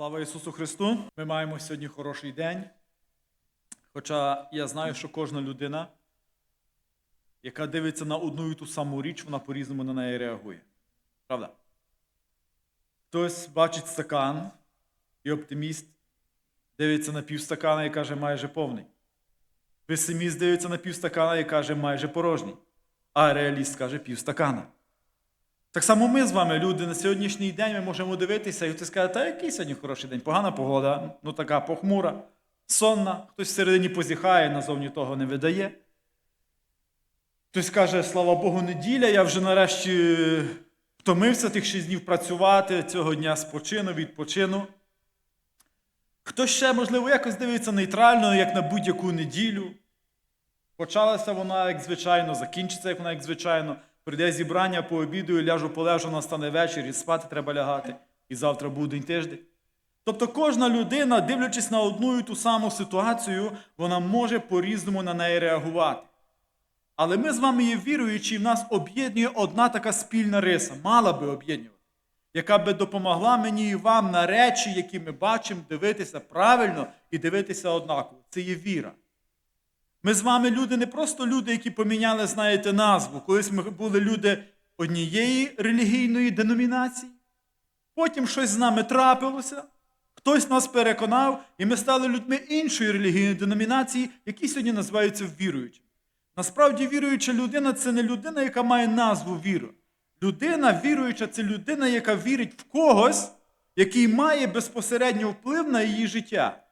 Слава Ісусу Христу! Ми маємо сьогодні хороший день. Хоча я знаю, що кожна людина, яка дивиться на одну і ту саму річ, вона по-різному на неї реагує. Правда? Хтось бачить стакан, і оптиміст дивиться на півстакана і каже, майже повний. Песиміст дивиться на півстакана і каже, майже порожній. А реаліст каже півстакана. Так само ми з вами, люди, на сьогоднішній день ми можемо дивитися і хтось скаже, та який сьогодні хороший день, погана погода, ну така похмура, сонна, хтось всередині позіхає, назовні того не видає. Хтось каже, слава Богу, неділя, я вже нарешті втомився тих шість днів працювати, цього дня спочину, відпочину. Хтось ще, можливо, якось дивиться нейтрально, як на будь-яку неділю. Почалася вона, як звичайно, закінчиться, як вона, як звичайно. Прийде зібрання, пообідаю, ляжу полежу, настане вечір, і спати треба лягати, і завтра буде день тиждень. Тобто кожна людина, дивлячись на одну і ту саму ситуацію, вона може по-різному на неї реагувати. Але ми з вами є віруючі, і в нас об'єднує одна така спільна риса, мала би об'єднувати, яка би допомогла мені і вам на речі, які ми бачимо, дивитися правильно і дивитися однаково. Це є віра. Ми з вами люди не просто люди, які поміняли, знаєте, назву. Колись ми були люди однієї релігійної деномінації, потім щось з нами трапилося, хтось нас переконав, і ми стали людьми іншої релігійної деномінації, які сьогодні називаються віруючими. Насправді, віруюча людина це не людина, яка має назву віра. Людина віруюча це людина, яка вірить в когось, який має безпосередньо вплив на її життя.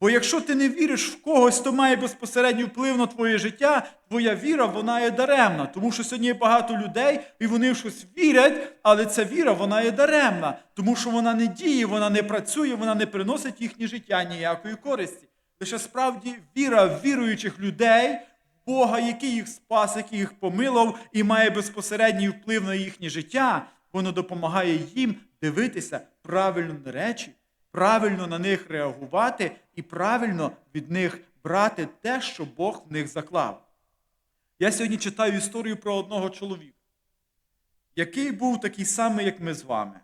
Бо якщо ти не віриш в когось, хто має безпосередній вплив на твоє життя, твоя віра вона є даремна. Тому що сьогодні є багато людей, і вони в щось вірять, але ця віра вона є даремна, тому що вона не діє, вона не працює, вона не приносить їхнє життя ніякої користі. Лише справді віра віруючих людей, Бога, який їх спас, який їх помилував і має безпосередній вплив на їхнє життя, воно допомагає їм дивитися правильно на речі правильно на них реагувати і правильно від них брати те, що Бог в них заклав. Я сьогодні читаю історію про одного чоловіка, який був такий самий, як ми з вами.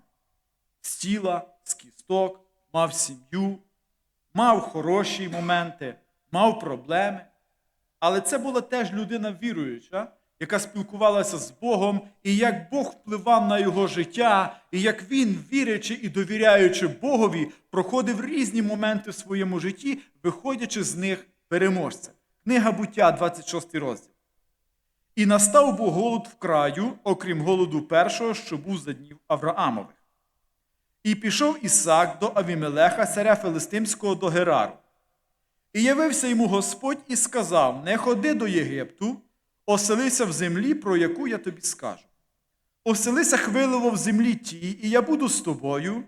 З тіла, з кісток, мав сім'ю, мав хороші моменти, мав проблеми. Але це була теж людина віруюча, яка спілкувалася з Богом, і як Бог впливав на його життя, і як він, вірячи і довіряючи Богові, проходив різні моменти в своєму житті, виходячи з них переможцем. Книга буття, 26 розділ. І настав був голод в краю, окрім голоду першого, що був за днів Авраамових. І пішов Ісак до Авімелеха, царя Филистимського, до Герару. І явився йому Господь і сказав: Не ходи до Єгипту, оселися в землі, про яку я тобі скажу. Оселися хвиливо в землі тій, і я буду з тобою,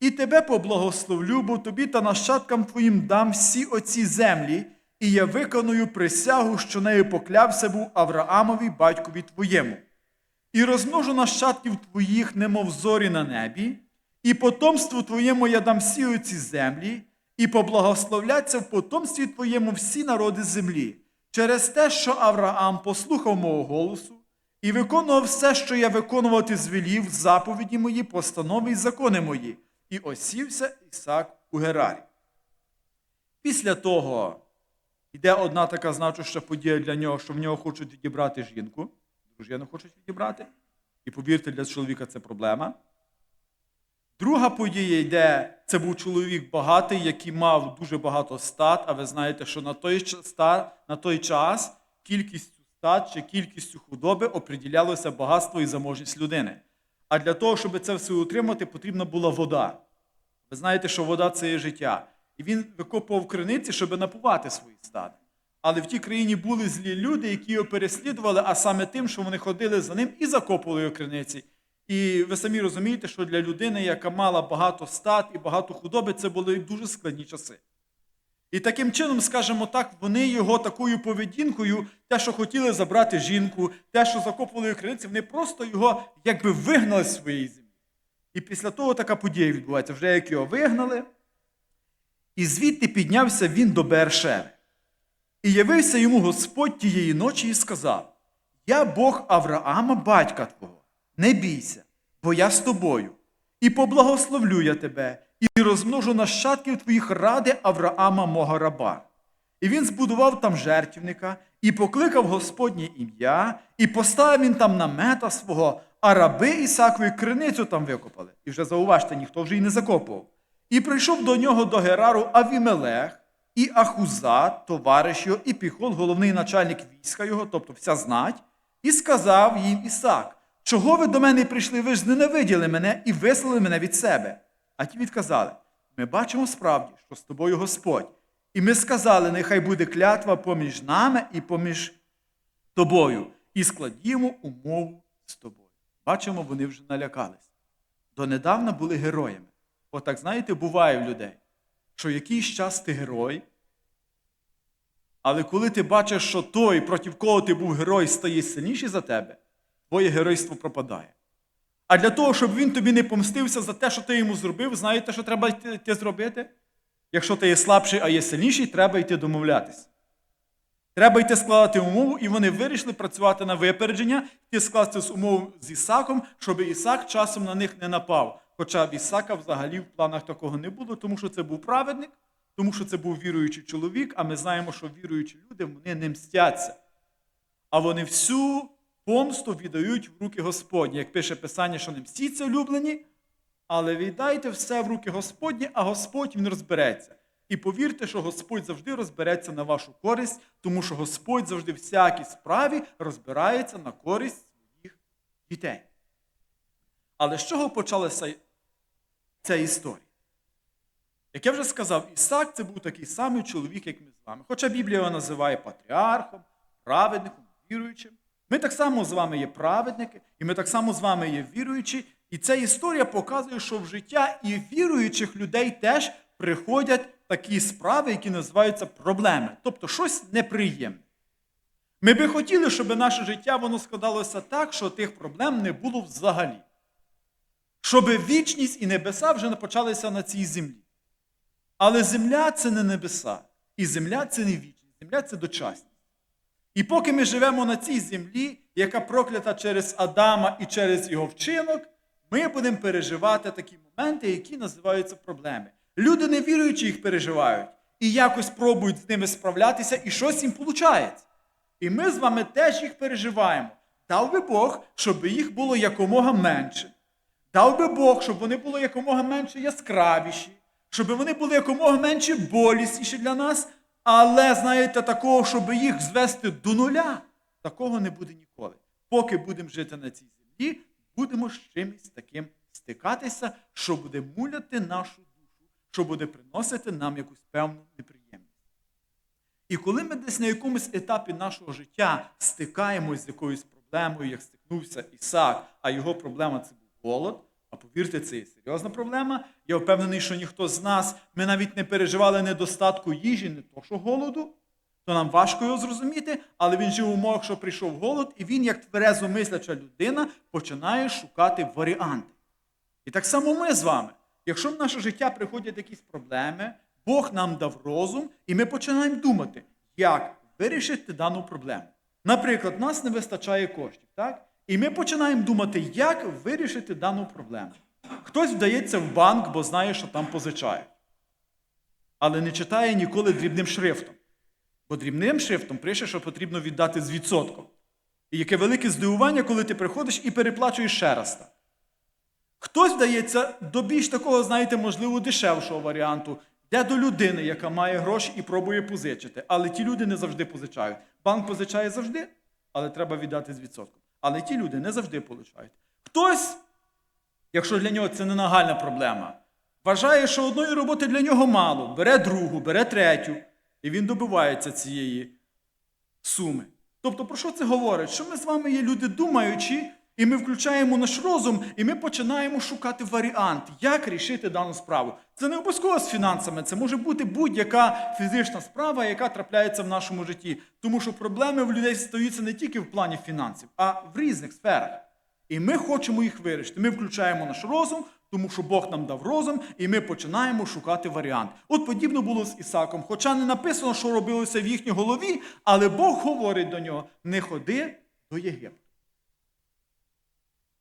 і тебе поблагословлю, бо тобі та нащадкам твоїм дам всі оці землі, і я виконую присягу, що нею поклявся був Авраамові, батькові твоєму. І розмножу нащадків твоїх, немов зорі на небі, і потомству твоєму я дам всі оці землі, і поблагословляться в потомстві твоєму всі народи землі, через те, що Авраам послухав мого голосу і виконував все, що я виконувати звелів, заповіді мої, постанови і закони мої, і осівся Ісак у Герарі. Після того йде одна така значуща подія для нього, що в нього хочуть відібрати жінку, дружину хочуть відібрати. І повірте, для чоловіка це проблема. Друга подія йде, це був чоловік багатий, який мав дуже багато стат, а ви знаєте, що на той, ста- на той час кількістю стат чи кількістю худоби оприділялося багатство і заможність людини. А для того, щоб це все утримати, потрібна була вода. Ви знаєте, що вода це є життя. І він викопував криниці, щоб напувати свої стади. Але в тій країні були злі люди, які його переслідували, а саме тим, що вони ходили за ним і закопували його криниці. І ви самі розумієте, що для людини, яка мала багато стат і багато худоби, це були дуже складні часи. І таким чином, скажімо так, вони його такою поведінкою, те, що хотіли забрати жінку, те, що закопували криниці, вони просто його якби вигнали з своєї землі. І після того така подія відбувається, вже як його вигнали. І звідти піднявся він до Бершеви. І явився йому Господь тієї ночі і сказав: Я Бог Авраама, батька твого, не бійся, бо я з тобою, і поблагословлю я тебе, і розмножу нащадків твоїх ради Авраама мого раба. І він збудував там жертівника, і покликав Господнє ім'я, і поставив він там намета свого, а раби Ісакові криницю там викопали. І вже зауважте, ніхто вже й не закопував. І прийшов до нього до Герару Авімелех, і Ахуза, товариш його, і Піхол, головний начальник війська його, тобто вся знать, і сказав їм Ісак: Чого ви до мене прийшли? Ви ж зненавиділи мене і вислали мене від себе. А ті відказали: Ми бачимо справді, що з тобою Господь. І ми сказали, нехай буде клятва поміж нами і поміж тобою, і складімо умову з тобою. Бачимо, вони вже налякались. Донедавна були героями. Отак, знаєте, буває в людей, що якийсь час ти герой, але коли ти бачиш, що той, проти кого ти був герой, стає сильніший за тебе, твоє геройство пропадає. А для того, щоб він тобі не помстився за те, що ти йому зробив, знаєте, що треба йти, зробити? Якщо ти є слабший, а є сильніший, треба йти домовлятися. Треба йти складати умову, і вони вирішили працювати на випередження, йти скласти з умову з Ісаком, щоб Ісак часом на них не напав. Хоча в Ісака взагалі в планах такого не було, тому що це був праведник, тому що це був віруючий чоловік, а ми знаємо, що віруючі люди вони не мстяться. А вони всю помсту віддають в руки Господні. Як пише Писання, що не мстіться улюблені, але віддайте все в руки Господні, а Господь він розбереться. І повірте, що Господь завжди розбереться на вашу користь, тому що Господь завжди в всякій справі розбирається на користь своїх дітей. Але з чого почалася ця історія? Як я вже сказав, Ісак це був такий самий чоловік, як ми з вами. Хоча Біблія його називає патріархом, праведником, віруючим. Ми так само з вами є праведники, і ми так само з вами є віруючі. І ця історія показує, що в життя і віруючих людей теж приходять такі справи, які називаються проблеми, тобто щось неприємне. Ми би хотіли, щоб наше життя воно складалося так, що тих проблем не було взагалі. Щоб вічність і небеса вже не почалися на цій землі. Але земля це не небеса, і земля це не вічність, земля це дочасність. І поки ми живемо на цій землі, яка проклята через Адама і через його вчинок, ми будемо переживати такі моменти, які називаються проблеми. Люди невіруючі їх переживають і якось пробують з ними справлятися, і щось їм виходить. І ми з вами теж їх переживаємо. Дав би Бог, щоб їх було якомога менше. Дав би Бог, щоб вони були якомога менше яскравіші, щоб вони були якомога менше болісніші для нас. Але, знаєте, такого, щоб їх звести до нуля, такого не буде ніколи. Поки будемо жити на цій землі, будемо з чимось таким стикатися, що буде муляти нашу душу, що буде приносити нам якусь певну неприємність. І коли ми десь на якомусь етапі нашого життя стикаємось з якоюсь проблемою, як стикнувся Ісак, а його проблема це був голод, повірте, це є серйозна проблема. Я впевнений, що ніхто з нас, ми навіть не переживали недостатку їжі, не то що голоду, то нам важко його зрозуміти, але він жив у умовах, що прийшов голод, і він, як тверезо мисляча людина, починає шукати варіанти. І так само ми з вами. Якщо в наше життя приходять якісь проблеми, Бог нам дав розум, і ми починаємо думати, як вирішити дану проблему. Наприклад, нас не вистачає коштів, так? І ми починаємо думати, як вирішити дану проблему. Хтось вдається в банк, бо знає, що там позичають. Але не читає ніколи дрібним шрифтом. Бо дрібним шрифтом пише, що потрібно віддати з відсотком. І яке велике здивування, коли ти приходиш і переплачуєш ще раз так. Хтось вдається до більш такого, знаєте, можливо, дешевшого варіанту, де до людини, яка має гроші і пробує позичити. Але ті люди не завжди позичають. Банк позичає завжди, але треба віддати з відсотком. Але ті люди не завжди получають. Хтось, якщо для нього це не нагальна проблема, вважає, що одної роботи для нього мало, бере другу, бере третю, і він добивається цієї суми. Тобто, про що це говорить? Що ми з вами є люди думаючі, і ми включаємо наш розум, і ми починаємо шукати варіант, як рішити дану справу. Це не обов'язково з фінансами, це може бути будь-яка фізична справа, яка трапляється в нашому житті. Тому що проблеми в людей стаються не тільки в плані фінансів, а в різних сферах. І ми хочемо їх вирішити. Ми включаємо наш розум, тому що Бог нам дав розум, і ми починаємо шукати варіант. От подібно було з Ісаком. Хоча не написано, що робилося в їхній голові, але Бог говорить до нього: не ходи до Єгипту.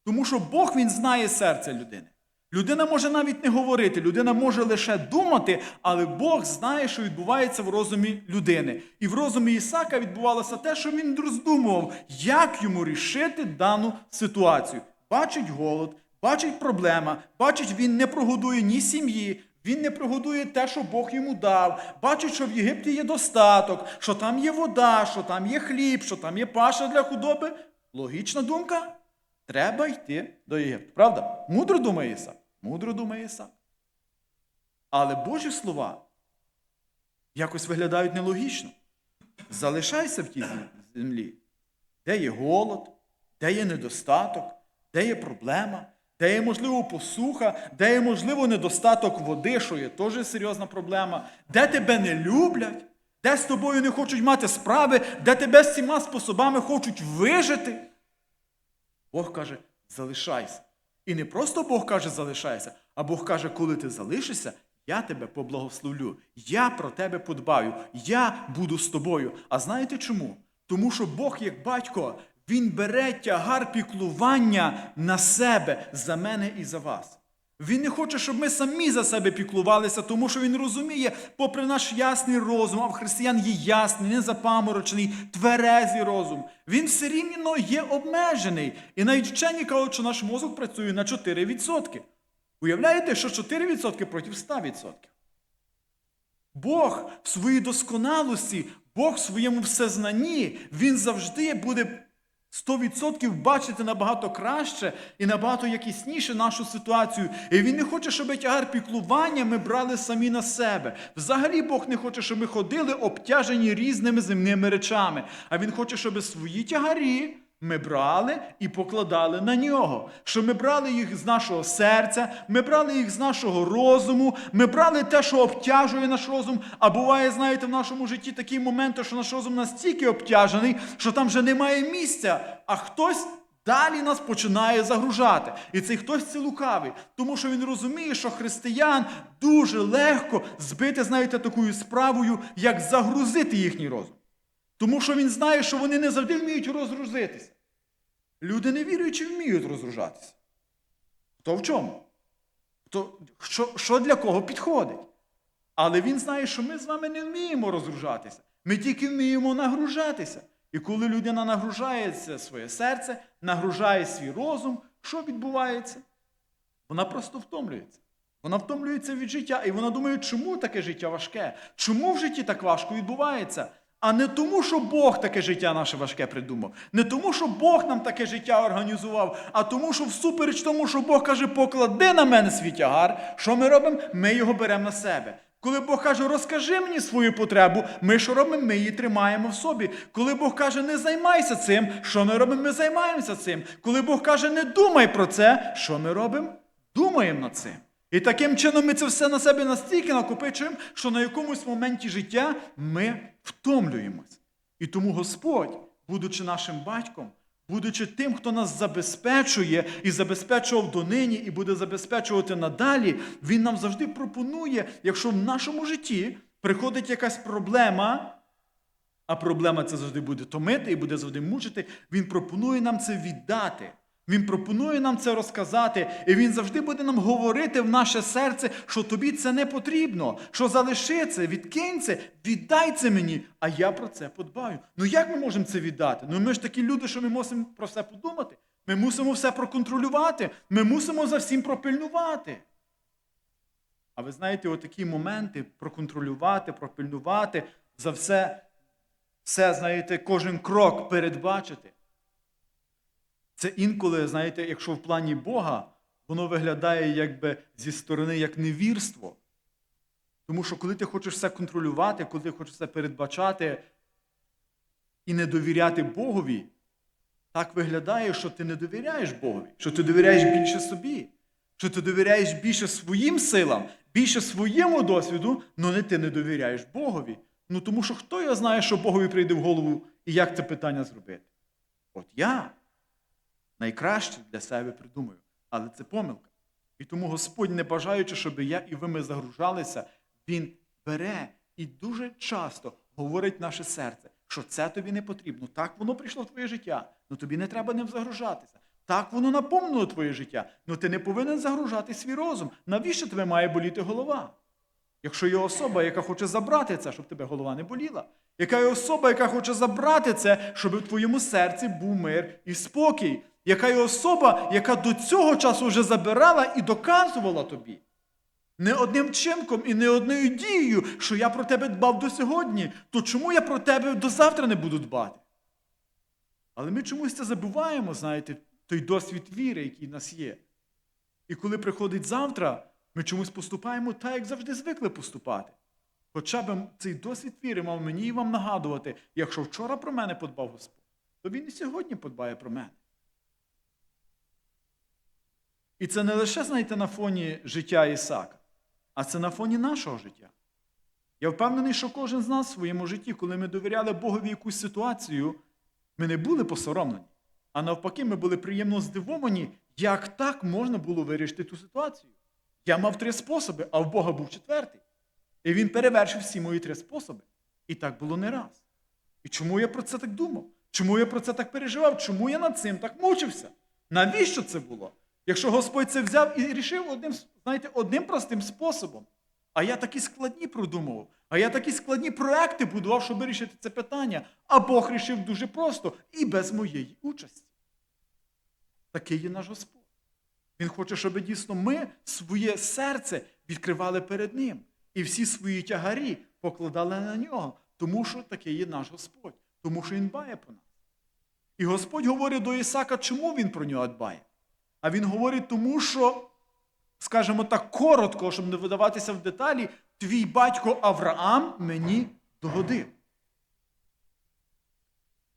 Тому що Бог він знає серце людини. Людина може навіть не говорити, людина може лише думати, але Бог знає, що відбувається в розумі людини. І в розумі Ісака відбувалося те, що він роздумував, як йому рішити дану ситуацію. Бачить голод, бачить проблема, бачить, він не прогодує ні сім'ї, він не прогодує те, що Бог йому дав. Бачить, що в Єгипті є достаток, що там є вода, що там є хліб, що там є паша для худоби. Логічна думка. Треба йти до Єгипту. Правда? Мудро думає Ісак. Мудро думає Ісак. Але Божі слова якось виглядають нелогічно. Залишайся в тій землі, де є голод, де є недостаток, де є проблема, де є, можливо, посуха, де є, можливо, недостаток води, що є теж серйозна проблема, де тебе не люблять, де з тобою не хочуть мати справи, де тебе цими способами хочуть вижити. Бог каже, залишайся. І не просто Бог каже, залишайся, а Бог каже, коли ти залишишся, я тебе поблагословлю. Я про тебе подбаю, я буду з тобою. А знаєте чому? Тому що Бог, як батько, Він бере тягар піклування на себе за мене і за вас. Він не хоче, щоб ми самі за себе піклувалися, тому що він розуміє, попри наш ясний розум, а в християн є ясний, незапаморочений, тверезий розум. Він все рівно є обмежений. І навіть вчені кажуть, що наш мозок працює на 4%. Уявляєте, що 4% проти 100%. Бог в своїй досконалості, Бог в своєму всезнанні, Він завжди буде 100% бачити набагато краще і набагато якісніше нашу ситуацію. І він не хоче, щоб тягар піклування ми брали самі на себе. Взагалі Бог не хоче, щоб ми ходили обтяжені різними земними речами. А Він хоче, щоб свої тягарі ми брали і покладали на нього. Щоб ми брали їх з нашого серця, ми брали їх з нашого розуму, ми брали те, що обтяжує наш розум. А буває, знаєте, в нашому житті такі моменти, що наш розум настільки обтяжений, що там вже немає місця, а хтось. Далі нас починає загружати. І цей хтось це лукавий, тому що він розуміє, що християн дуже легко збити, знаєте, такою справою, як загрузити їхній розум. Тому що він знає, що вони не завжди вміють розгрузитися. Люди невіруючі вміють розгружатися. Хто в чому? Хто, що, що для кого підходить? Але він знає, що ми з вами не вміємо розгружатися. Ми тільки вміємо нагружатися. І коли людина нагружається своє серце, нагружає свій розум, що відбувається? Вона просто втомлюється. Вона втомлюється від життя, і вона думає, чому таке життя важке? Чому в житті так важко відбувається? А не тому, що Бог таке життя наше важке придумав. Не тому, що Бог нам таке життя організував, а тому, що всупереч тому, що Бог каже, поклади на мене свій тягар, що ми робимо? Ми його беремо на себе. Коли Бог каже, розкажи мені свою потребу, ми що робимо? Ми її тримаємо в собі. Коли Бог каже, не займайся цим, що ми робимо? Ми займаємося цим. Коли Бог каже, не думай про це, що ми робимо? Думаємо над цим. І таким чином ми це все на себе настільки накопичуємо, що на якомусь моменті життя ми втомлюємось. І тому Господь, будучи нашим батьком, будучи тим, хто нас забезпечує і забезпечував донині, і буде забезпечувати надалі, Він нам завжди пропонує, якщо в нашому житті приходить якась проблема, а проблема це завжди буде томити і буде завжди мучити, Він пропонує нам це віддати. Він пропонує нам це розказати, і він завжди буде нам говорити в наше серце, що тобі це не потрібно, що залиши це, відкинь це, віддай це мені, а я про це подбаю. Ну як ми можемо це віддати? Ну ми ж такі люди, що ми мусимо про все подумати. Ми мусимо все проконтролювати, ми мусимо за всім пропильнувати. А ви знаєте, отакі моменти проконтролювати, пропильнувати, за все, все, знаєте, кожен крок передбачити. Це інколи, знаєте, якщо в плані Бога, воно виглядає якби зі сторони як невірство. Тому що коли ти хочеш все контролювати, коли ти хочеш все передбачати і не довіряти Богові, так виглядає, що ти не довіряєш Богові, що ти довіряєш більше собі, що ти довіряєш більше своїм силам, більше своєму досвіду, але не ти не довіряєш Богові. Ну тому що хто я знає, що Богові прийде в голову і як це питання зробити? От я найкраще для себе придумаю. Але це помилка. І тому Господь, не бажаючи, щоб я і ви ми загружалися, Він бере і дуже часто говорить наше серце, що це тобі не потрібно. Так воно прийшло в твоє життя, але тобі не треба ним загружатися. Так воно наповнило твоє життя. але ти не повинен загружати свій розум. Навіщо тебе має боліти голова? Якщо є особа, яка хоче забрати це, щоб тебе голова не боліла. Яка є особа, яка хоче забрати це, щоб в твоєму серці був мир і спокій. Яка є особа, яка до цього часу вже забирала і доказувала тобі. Не одним чинком і не одною дією, що я про тебе дбав до сьогодні, то чому я про тебе до завтра не буду дбати? Але ми чомусь це забуваємо, знаєте, той досвід віри, який в нас є. І коли приходить завтра, ми чомусь поступаємо так, як завжди звикли поступати. Хоча б цей досвід віри мав мені і вам нагадувати, якщо вчора про мене подбав Господь, то він і сьогодні подбає про мене. І це не лише, знаєте, на фоні життя Ісака, а це на фоні нашого життя. Я впевнений, що кожен з нас в своєму житті, коли ми довіряли Богові якусь ситуацію, ми не були посоромлені, а навпаки, ми були приємно здивовані, як так можна було вирішити ту ситуацію. Я мав три способи, а в Бога був четвертий. І він перевершив всі мої три способи. І так було не раз. І чому я про це так думав? Чому я про це так переживав? Чому я над цим так мучився? Навіщо це було? Якщо Господь це взяв і рішив одним, знаєте, одним простим способом, а я такі складні продумував, а я такі складні проекти будував, щоб вирішити це питання, а Бог рішив дуже просто і без моєї участі. Такий є наш Господь. Він хоче, щоб дійсно ми своє серце відкривали перед Ним і всі свої тягарі покладали на нього, тому що такий є наш Господь, тому що Він дбає по нас. І Господь говорить до Ісака, чому він про нього дбає? А він говорить тому, що, скажімо так, коротко, щоб не видаватися в деталі, твій батько Авраам мені догодив.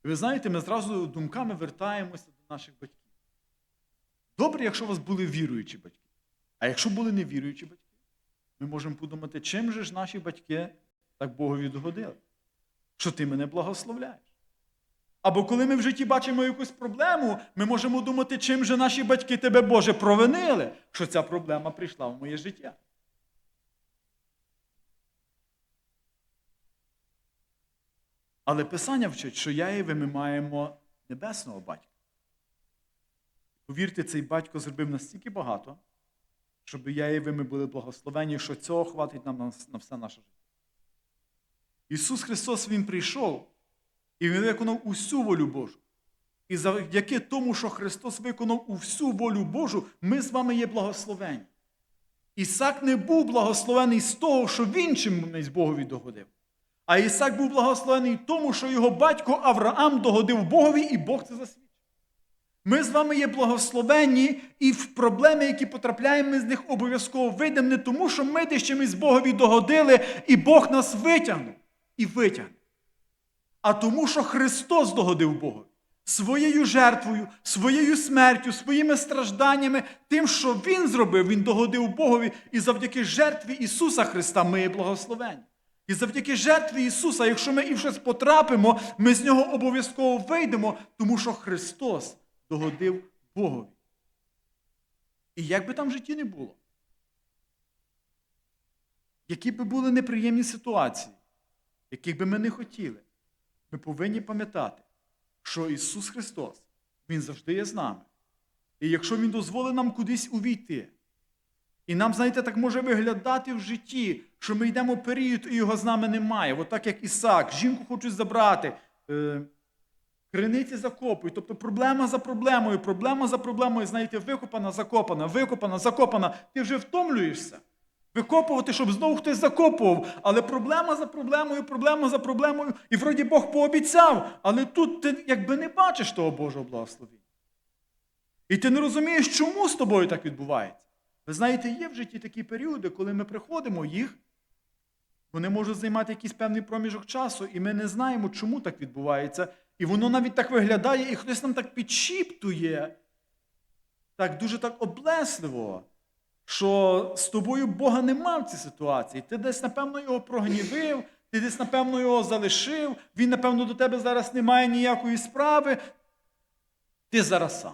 Ви знаєте, ми зразу думками вертаємося до наших батьків. Добре, якщо у вас були віруючі батьки. А якщо були невіруючі батьки, ми можемо подумати, чим же ж наші батьки так Богові догодили? Що ти мене благословляєш? Або коли ми в житті бачимо якусь проблему, ми можемо думати, чим же наші батьки тебе, Боже, провинили, що ця проблема прийшла в моє життя. Але Писання вчить, що я і ви ми маємо небесного батька. Повірте, цей батько зробив настільки багато, щоб я і ви ми були благословені, що цього хватить нам на, все наше життя. Ісус Христос Він прийшов, і Він виконав усю волю Божу. І завдяки тому, що Христос виконав усю волю Божу, ми з вами є благословені. Ісак не був благословений з того, що він чимось Богові догодив. А Ісак був благословений тому, що його батько Авраам догодив Богові, і Бог це засвідчив. Ми з вами є благословені, і в проблеми, які потрапляємо, ми з них обов'язково вийдемо не тому, що ми десь чимось Богові догодили, і Бог нас витягнув і витягне. А тому, що Христос догодив Богові своєю жертвою, своєю смертю, своїми стражданнями, тим, що Він зробив, Він догодив Богові, і завдяки жертві Ісуса Христа ми є благословені. І завдяки жертві Ісуса, якщо ми і щось потрапимо, ми з нього обов'язково вийдемо, тому що Христос догодив Богові. І як би там в житті не було, які би були неприємні ситуації, яких би ми не хотіли, ми повинні пам'ятати, що Ісус Христос, Він завжди є з нами. І якщо Він дозволить нам кудись увійти, і нам, знаєте, так може виглядати в житті, що ми йдемо період, і його з нами немає. От так як Ісак, жінку хочуть забрати, е, криниці закопують. Тобто проблема за проблемою, проблема за проблемою, знаєте, викопана, закопана, викопана, закопана. Ти вже втомлюєшся. Викопувати, щоб знову хтось закопував. Але проблема за проблемою, проблема за проблемою. І вроді Бог пообіцяв, але тут ти якби не бачиш того Божого благословення. І ти не розумієш, чому з тобою так відбувається. Ви знаєте, є в житті такі періоди, коли ми приходимо їх, вони можуть займати якийсь певний проміжок часу, і ми не знаємо, чому так відбувається. І воно навіть так виглядає, і хтось нам так підшіптує, так дуже так облесливо, що з тобою Бога нема в цій ситуації. Ти десь, напевно, його прогнівив, ти десь, напевно, його залишив, він, напевно, до тебе зараз не має ніякої справи. Ти зараз сам.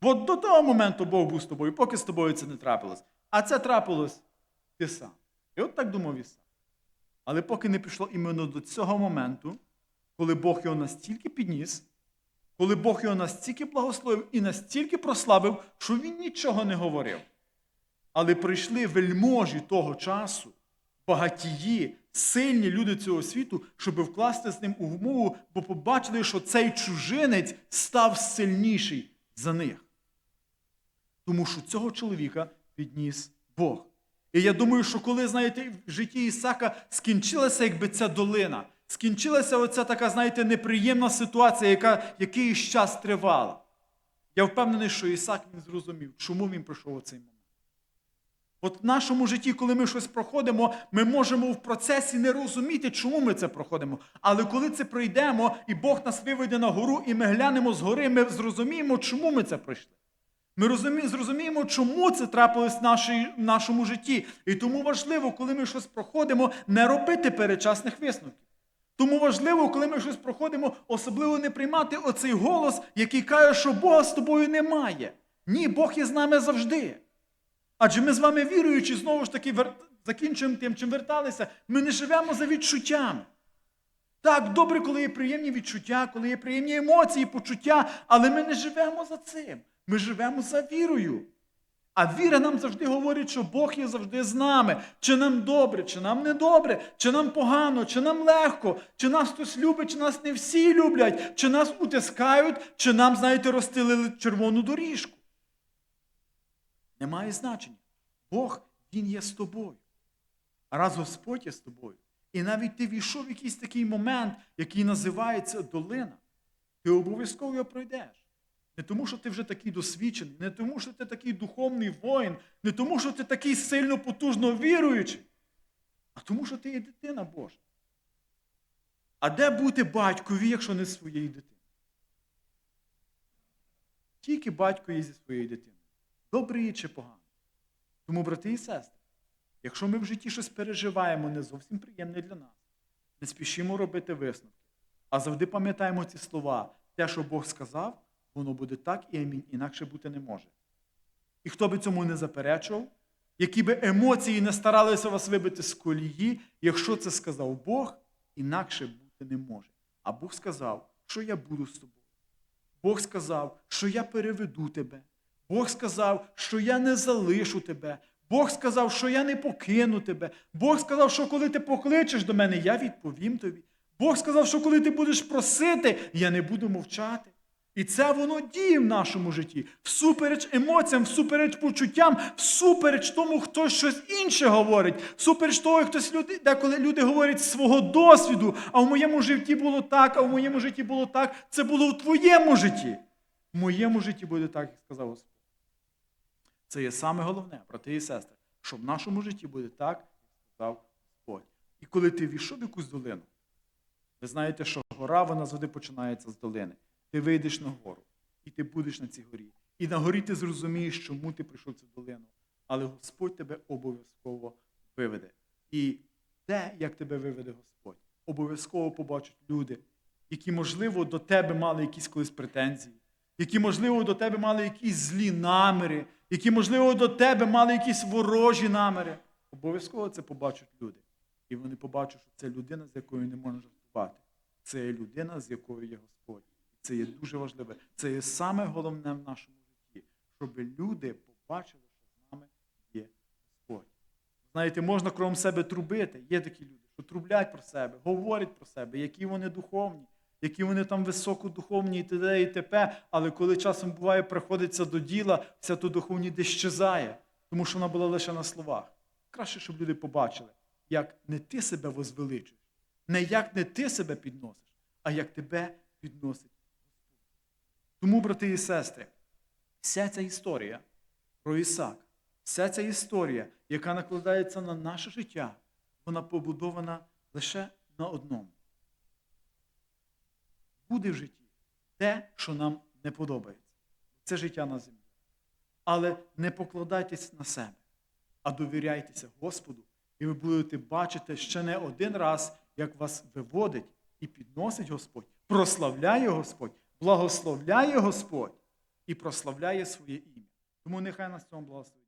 От до того моменту Бог був з тобою, поки з тобою це не трапилось. А це трапилось ти сам. І от так думав Ісак. Але поки не пішло іменно до цього моменту, коли Бог його настільки підніс, коли Бог його настільки благословив і настільки прославив, що він нічого не говорив. Але прийшли вельможі того часу, багатії, сильні люди цього світу, щоб вкласти з ним умову, бо побачили, що цей чужинець став сильніший за них. Тому що цього чоловіка підніс Бог. І я думаю, що коли, знаєте, в житті Ісака скінчилася якби ця долина, скінчилася оця така, знаєте, неприємна ситуація, яка якийсь час тривала. Я впевнений, що Ісак він зрозумів, чому він пройшов оцей момент. От в нашому житті, коли ми щось проходимо, ми можемо в процесі не розуміти, чому ми це проходимо. Але коли це пройдемо, і Бог нас виведе на гору, і ми глянемо згори, ми зрозуміємо, чому ми це пройшли. Ми розумі- зрозуміємо, чому це трапилось в, нашій, в нашому житті. І тому важливо, коли ми щось проходимо, не робити перечасних висновків. Тому важливо, коли ми щось проходимо, особливо не приймати оцей голос, який каже, що Бога з тобою немає. Ні, Бог є з нами завжди. Адже ми з вами віруючи, знову ж таки, закінчуємо тим, чим верталися, ми не живемо за відчуттями. Так, добре, коли є приємні відчуття, коли є приємні емоції, почуття, але ми не живемо за цим. Ми живемо за вірою. А віра нам завжди говорить, що Бог є завжди з нами. Чи нам добре, чи нам не добре, чи нам погано, чи нам легко, чи нас хтось любить, чи нас не всі люблять, чи нас утискають, чи нам, знаєте, розстелили червону доріжку. Немає значення. Бог, Він є з тобою. Раз Господь є з тобою, і навіть ти війшов в якийсь такий момент, який називається долина, ти обов'язково його пройдеш. Не тому, що ти вже такий досвідчений, не тому, що ти такий духовний воїн, не тому, що ти такий сильно потужно віруючий, а тому, що ти є дитина Божа. А де бути батькові, якщо не своєї дитини? Тільки батько є зі своєю дитиною. Добрий чи поганий. Тому, брати і сестри, якщо ми в житті щось переживаємо не зовсім приємне для нас, не спішимо робити висновки, а завжди пам'ятаємо ці слова. Те, що Бог сказав, воно буде так і амінь, інакше бути не може. І хто би цьому не заперечував, які би емоції не старалися вас вибити з колії, якщо це сказав Бог, інакше бути не може. А Бог сказав, що я буду з тобою. Бог сказав, що я переведу тебе. Бог сказав, що я не залишу тебе. Бог сказав, що я не покину тебе. Бог сказав, що коли ти покличеш до мене, я відповім тобі. Бог сказав, що коли ти будеш просити, я не буду мовчати. І це воно діє в нашому житті. Всупереч емоціям, всупереч почуттям, всупереч тому, хтось щось інше говорить, всупереч того, хтось люди, деколи люди говорять свого досвіду, а в моєму житті було так, а в моєму житті було так. Це було в твоєму житті. В моєму житті буде так, як сказав Господь. Це є саме головне, брати і сестри, що в нашому житті буде так, як сказав Господь. І коли ти війшов в якусь долину, ви знаєте, що гора вона завжди починається з долини. Ти вийдеш на гору, і ти будеш на цій горі. І на горі ти зрозумієш, чому ти прийшов в цю долину. Але Господь тебе обов'язково виведе. І те, як тебе виведе Господь, обов'язково побачать люди, які, можливо, до тебе мали якісь колись претензії, які, можливо, до тебе мали якісь злі наміри, які, можливо, до тебе мали якісь ворожі наміри. Обов'язково це побачать люди. І вони побачать, що це людина, з якою не можна жартувати. Це є людина, з якою є Господь. Це є дуже важливе. Це є саме головне в нашому житті, щоб люди побачили, що з нами є Господь. Знаєте, можна кругом себе трубити. Є такі люди, що трублять про себе, говорять про себе, які вони духовні, які вони там високодуховні і т.д. і т.п. Але коли часом буває, приходиться до діла, вся ту духовність десь щезає, тому що вона була лише на словах. Краще, щоб люди побачили, як не ти себе возвеличуєш, не як не ти себе підносиш, а як тебе підносить. Тому, брати і сестри, вся ця історія про Ісак, вся ця історія, яка накладається на наше життя, вона побудована лише на одному. Буде в житті те, що нам не подобається. Це життя на землі. Але не покладайтесь на себе, а довіряйтеся Господу, і ви будете бачити ще не один раз, як вас виводить і підносить Господь, прославляє Господь, благословляє Господь і прославляє своє ім'я. Тому нехай нас цьому благословить.